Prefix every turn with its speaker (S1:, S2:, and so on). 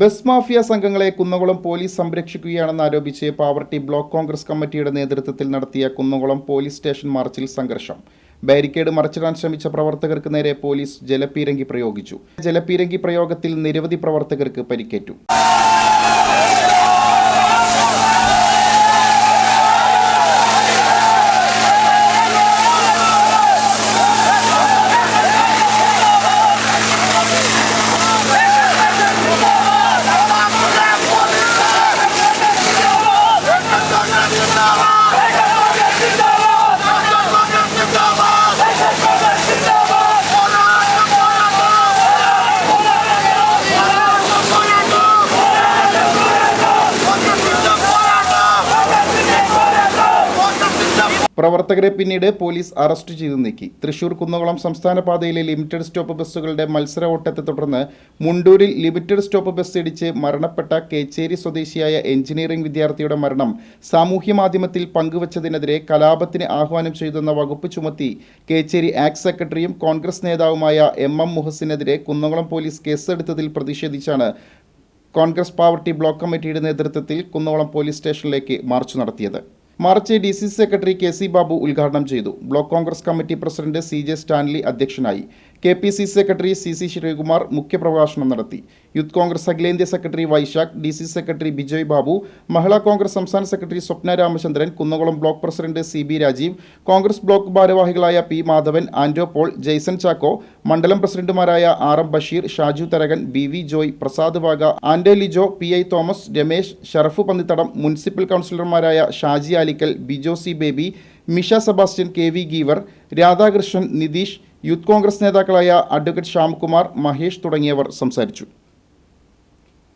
S1: Bus mafia സംഘങ്ങളെ Kunnamkulam police സംരക്ഷിക്കുകയാണെന്ന് ആരോപിച്ച് Pavaratty block Congress കമ്മിറ്റിയുടെ നേതൃത്വത്തിൽ നടത്തിയ കുന്നകുളം പോലീസ് സ്റ്റേഷൻ മാർച്ചിൽ സംഘർഷം. ബാരിക്കേഡ് മറിച്ചിടാൻ ശ്രമിച്ച പ്രവർത്തകർക്ക് നേരെ പോലീസ് ജലപീരങ്കി പ്രയോഗിച്ചു. ജലപീരങ്കി പ്രയോഗത്തിൽ നിരവധി പ്രവർത്തകർക്ക് പരിക്കേറ്റു. പ്രവർത്തകരെ പിന്നീട് പോലീസ് അറസ്റ്റ് ചെയ്തു നീക്കി. തൃശൂർ കുന്നകുളം സംസ്ഥാന പാതയിലെ ലിമിറ്റഡ് സ്റ്റോപ്പ് ബസ്സുകളുടെ മത്സര ഓട്ടത്തെ തുടർന്ന് മുണ്ടൂരിൽ ലിമിറ്റഡ് സ്റ്റോപ്പ് ബസ് ഇടിച്ച് മരണപ്പെട്ട കേച്ചേരി സ്വദേശിയായ എഞ്ചിനീയറിംഗ് വിദ്യാർത്ഥിയുടെ മരണം സാമൂഹ്യ മാധ്യമത്തിൽ പങ്കുവച്ചതിനെതിരെ കലാപത്തിന് ആഹ്വാനം ചെയ്തെന്ന വകുപ്പ് ചുമത്തി കേച്ചേരി ആക്ട് സെക്രട്ടറിയും കോൺഗ്രസ് നേതാവുമായ എം എം മുഹസിനെതിരെ കുന്നകുളം പോലീസ് കേസെടുത്തതിൽ പ്രതിഷേധിച്ചാണ് കോൺഗ്രസ് പാവർട്ടി ബ്ലോക്ക് കമ്മിറ്റിയുടെ നേതൃത്വത്തിൽ കുന്നകുളം പോലീസ് സ്റ്റേഷനിലേക്ക് മാർച്ച് നടത്തിയത്. March D C secretary K C Babu ഉദ്ഘാടനം ചെയ്തു. Block Congress committee president C J Stanley അധ്യക്ഷനായി. K P C secretary C C Sreekumar മുഖ്യപ്രഭാഷണം നടത്തി. യൂത്ത് കോൺഗ്രസ് അഖിലേന്ത്യാ secretary Vaishakh D C secretary Bijoy Babu Mahila Congress സംസ്ഥാന secretary Swapna Ramachandran Kunnamkulam block president C B Rajeev Congress block ഭാരവാഹികളായ P Madhavan ആൻഡോ Paul Jaison Chacko മണ്ഡലം പ്രസിഡന്റുമാരായ R M Basheer Shaju Tharakan B V Joy Prasad Vaga Anto Lijo P I Thomas Ramesh Sharaf Pannithadam municipal കൗൺസിലർമാരായ Shaji Alikkal Bijo C Baby Misha Sebastian K V Geevar Radhakrishnan Nithish youth Congress നേതാക്കളായ advocate Shyamkumar Mahesh തുടങ്ങിയവർ സംസാരിച്ചു.